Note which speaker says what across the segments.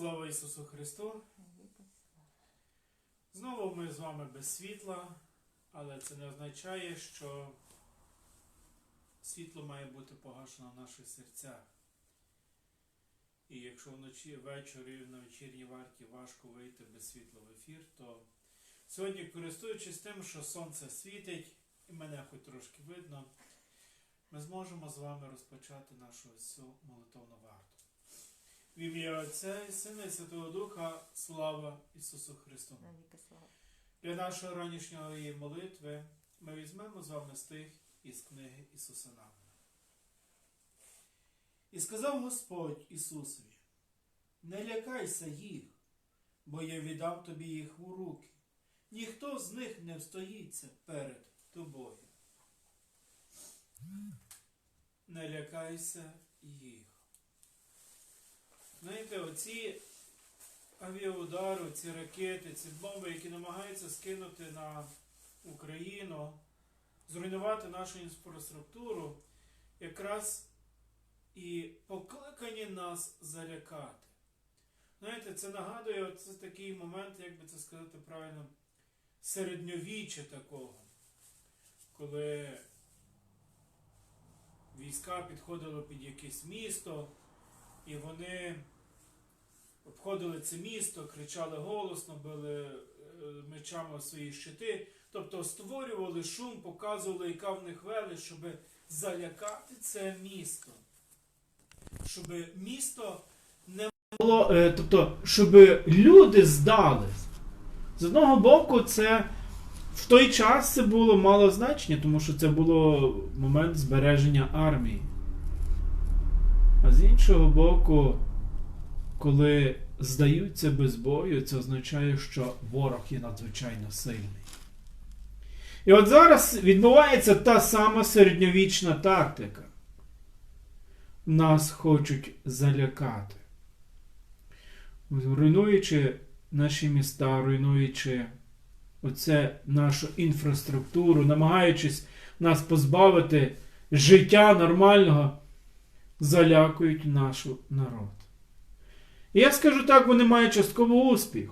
Speaker 1: Слава Ісусу Христу! Знову ми з вами без світла, але це не означає, що світло має бути погашено в наших серцях. І якщо вночі ввечері на вечірній варті важко вийти без світла в ефір, то сьогодні, користуючись тим, що сонце світить і мене хоч трошки видно, ми зможемо з вами розпочати нашу цю молитовну варту. В ім'я Отця і Сина і Святого Духа, слава Ісусу Христу. Для нашої ранішньої молитви ми візьмемо з вами стих із книги Ісуса Навина. І сказав Господь Ісусові, не лякайся їх, бо я віддам тобі їх у руки. Ніхто з них не встоїться перед тобою. Не лякайся їх. Знаєте, оці авіаудари, ці ракети, ці бомби, які намагаються скинути на Україну, зруйнувати нашу інфраструктуру, якраз і покликані нас залякати. Знаєте, це нагадує це такий момент, як би це сказати правильно, середньовіччя такого, коли війська підходили під якесь місто, і вони обходили це місто, кричали голосно, били е, мечами свої щити, тобто створювали шум, показували, яка в них велич, щоб залякати це місто. Щоб місто не було, е, тобто, щоб люди здались. З одного боку, це в той час це було мало значення, тому що це було момент збереження армії. А з іншого боку, коли здаються без бою, це означає, що ворог є надзвичайно сильний. І от зараз відбувається та сама середньовічна тактика. Нас хочуть залякати. Руйнуючи наші міста, руйнуючи оце нашу інфраструктуру, намагаючись нас позбавити життя нормального, залякують наш народ. І я скажу так, вони мають частково успіх.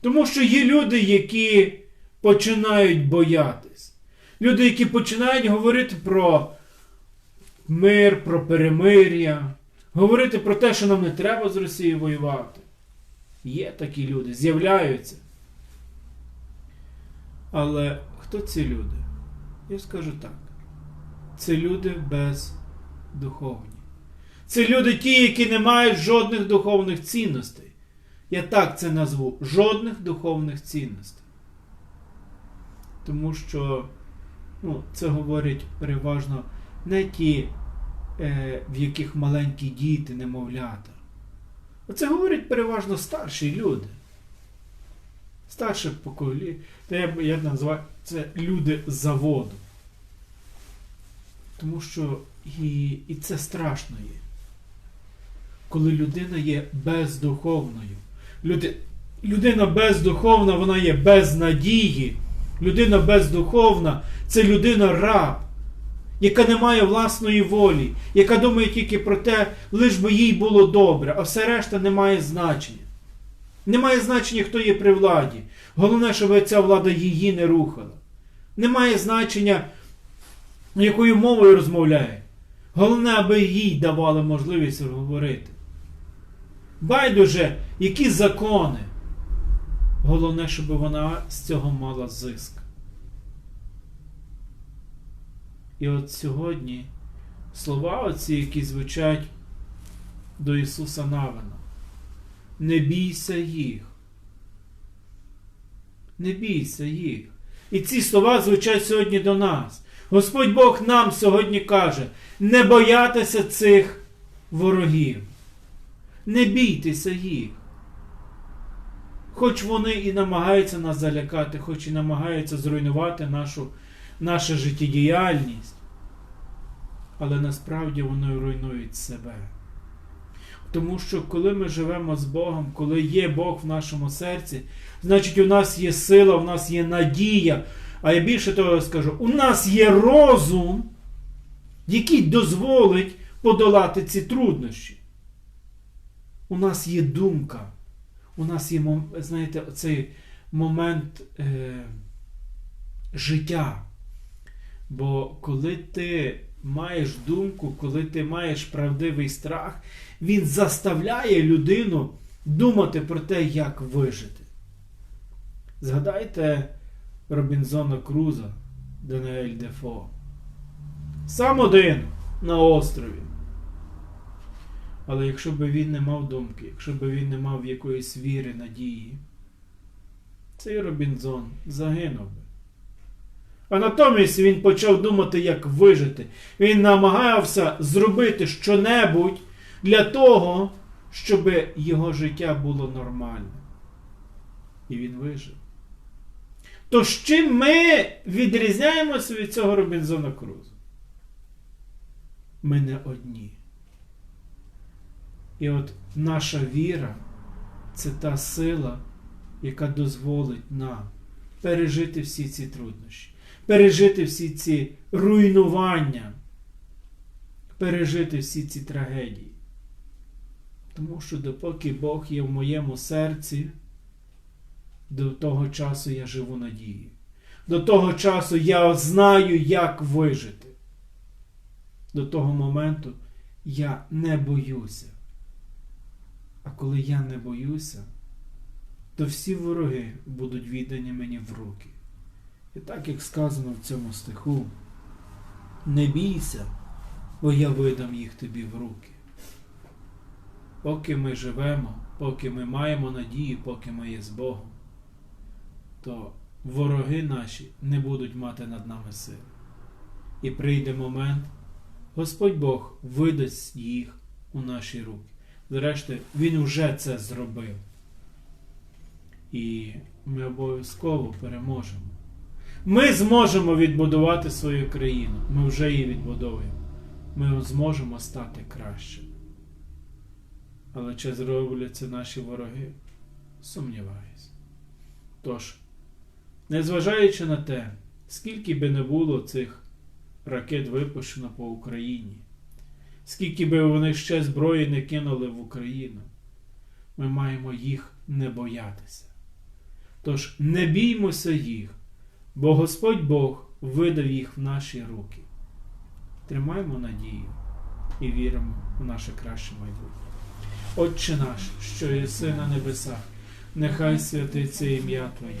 Speaker 1: Тому що є люди, які починають боятись. Люди, які починають говорити про мир, про перемир'я, говорити про те, що нам не треба з Росією воювати. Є такі люди, з'являються. Але хто ці люди? Я скажу так. Це люди бездуховні. Це люди ті, які не мають жодних духовних цінностей. Я так це назву жодних духовних цінностей. Тому що ну, це говорять переважно не ті, е, в яких маленькі діти, немовлята. Оце говорять переважно старші люди. Старше покоління. Я, я називаю це люди заводу. Тому що і, і це страшно є. Коли людина є бездуховною. Люди, людина бездуховна, вона є без надії. Людина бездуховна це людина раб, яка не має власної волі, яка думає тільки про те, лиш би їй було добре, а все решта не має значення. Немає значення, хто є при владі. Головне, щоб ця влада її не рухала. Немає значення, якою мовою розмовляє. Головне, аби їй давали можливість говорити. Байдуже, які закони. Головне, щоб вона з цього мала зиск. І от сьогодні слова оці, які звучать до Ісуса Навина. Не бійся їх. Не бійся їх. І ці слова звучать сьогодні до нас. Господь Бог нам сьогодні каже: не боятися цих ворогів. Не бійтеся їх. Хоч вони і намагаються нас залякати, хоч і намагаються зруйнувати нашу, нашу життєдіяльність, але насправді вони руйнують себе. Тому що коли ми живемо з Богом, коли є Бог в нашому серці, значить у нас є сила, у нас є надія. А я більше того скажу, у нас є розум, який дозволить подолати ці труднощі. у нас є думка, у нас є, знаєте, цей момент е, життя. Бо коли ти маєш думку, коли ти маєш правдивий страх, він заставляє людину думати про те, як вижити. Згадайте Робінзона Круза, Даниель Дефо. Сам один на острові. Але якщо б він не мав думки, якщо б він не мав якоїсь віри, надії, цей Робінзон загинув би. А натомість він почав думати, як вижити. Він намагався зробити щонебудь для того, щоб його життя було нормальне. І він вижив. То з чим ми відрізняємося від цього Робінзона Круза? Ми не одні. І от наша віра це та сила, яка дозволить нам пережити всі ці труднощі, пережити всі ці руйнування, пережити всі ці трагедії. Тому що допоки Бог є в моєму серці, до того часу я живу надією. До того часу я знаю, як вижити. До того моменту я не боюся. А коли я не боюся, то всі вороги будуть віддані мені в руки. І так як сказано в цьому стиху, не бійся, бо я видам їх тобі в руки. Поки ми живемо, поки ми маємо надію, поки ми є з Богом, то вороги наші не будуть мати над нами сили. І прийде момент, Господь Бог видасть їх у наші руки. Зрештою, Він уже це зробив. І ми обов'язково переможемо. Ми зможемо відбудувати свою країну. Ми вже її відбудовуємо. Ми зможемо стати кращими. Але чи зроблять це наші вороги? Сумніваюся. Тож, незважаючи на те, скільки би не було цих ракет випущено по Україні, скільки би вони ще зброї не кинули в Україну, ми маємо їх не боятися. Тож не біймося їх, бо Господь Бог видав їх в наші руки. Тримаємо надію і віримо в наше краще майбутнє. Отче наш, що єси на небесах, нехай святиться ім'я Твоє,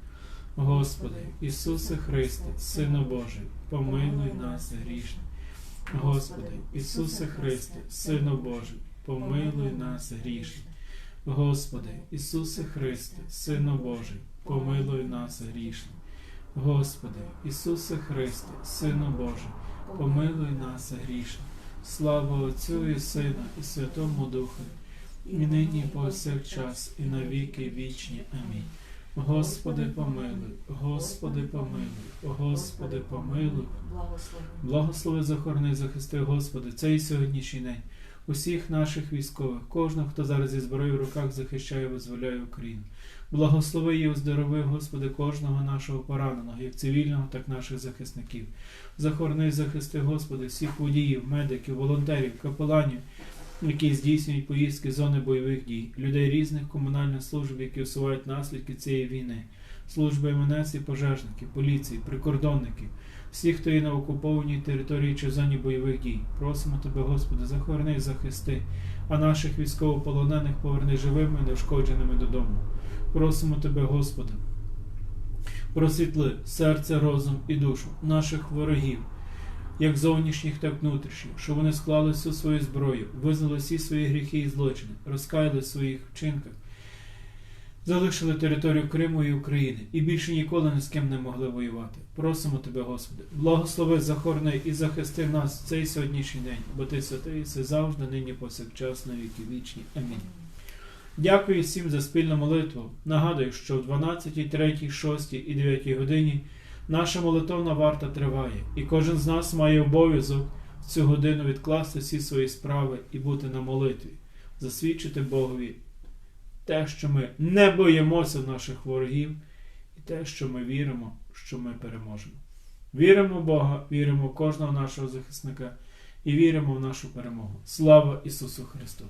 Speaker 1: Господи, Ісусе Христе, Сину Божий, помилуй нас грішних. Господи, Ісусе Христе, Сину Божий, помилуй нас грішних. Господи, Ісусе Христе, Сину Божий, помилуй нас грішних. Господи, Ісусе Христе, Сину Божий, помилуй нас грішних. Слава Отцю і Сину і Святому Духу, і нині і повсякчас, і на віки вічні. Амінь. Господи, помилуй, Господи, помилуй, Господи, помилуй.
Speaker 2: благослови.
Speaker 1: Захорони, захисти, Господи, цей сьогоднішній день. Усіх наших військових, кожного, хто зараз зі зброєю в руках захищає, визволяє Україну. Благослови і оздорови, Господи, кожного нашого пораненого, як цивільного, так і наших захисників. Захорони, захисти, Господи, всіх водіїв, медиків, волонтерів, капеланів, які здійснюють поїздки з зони бойових дій, людей різних комунальних служб, які усувають наслідки цієї війни, служби МНС і пожежників, поліції, прикордонників, всіх, хто є на окупованій території чи зоні бойових дій. Просимо Тебе, Господи, захорони і захисти, а наших військовополонених поверни живими і неушкодженими додому. Просимо Тебе, Господи, просвітли серце, розум і душу наших ворогів, як зовнішніх, так і внутрішніх, щоб вони склали всю свою зброю, визнали всі свої гріхи і злочини, розкаяли в своїх вчинках, залишили територію Криму і України і більше ніколи ні з ким не могли воювати. Просимо Тебе, Господи, благослови, захорони і захисти нас в цей сьогоднішній день, бо Ти святий, все завжди, нині повсякчас, на віки вічні. Амінь. Дякую всім за спільну молитву. Нагадую, що в 12, 3, 6 і 9 годині наша молитовна варта триває, і кожен з нас має обов'язок в цю годину відкласти всі свої справи і бути на молитві, засвідчити Богові те, що ми не боїмося наших ворогів, і те, що ми віримо, що ми переможемо. Віримо в Бога, віримо в кожного нашого захисника і віримо в нашу перемогу. Слава Ісусу Христу!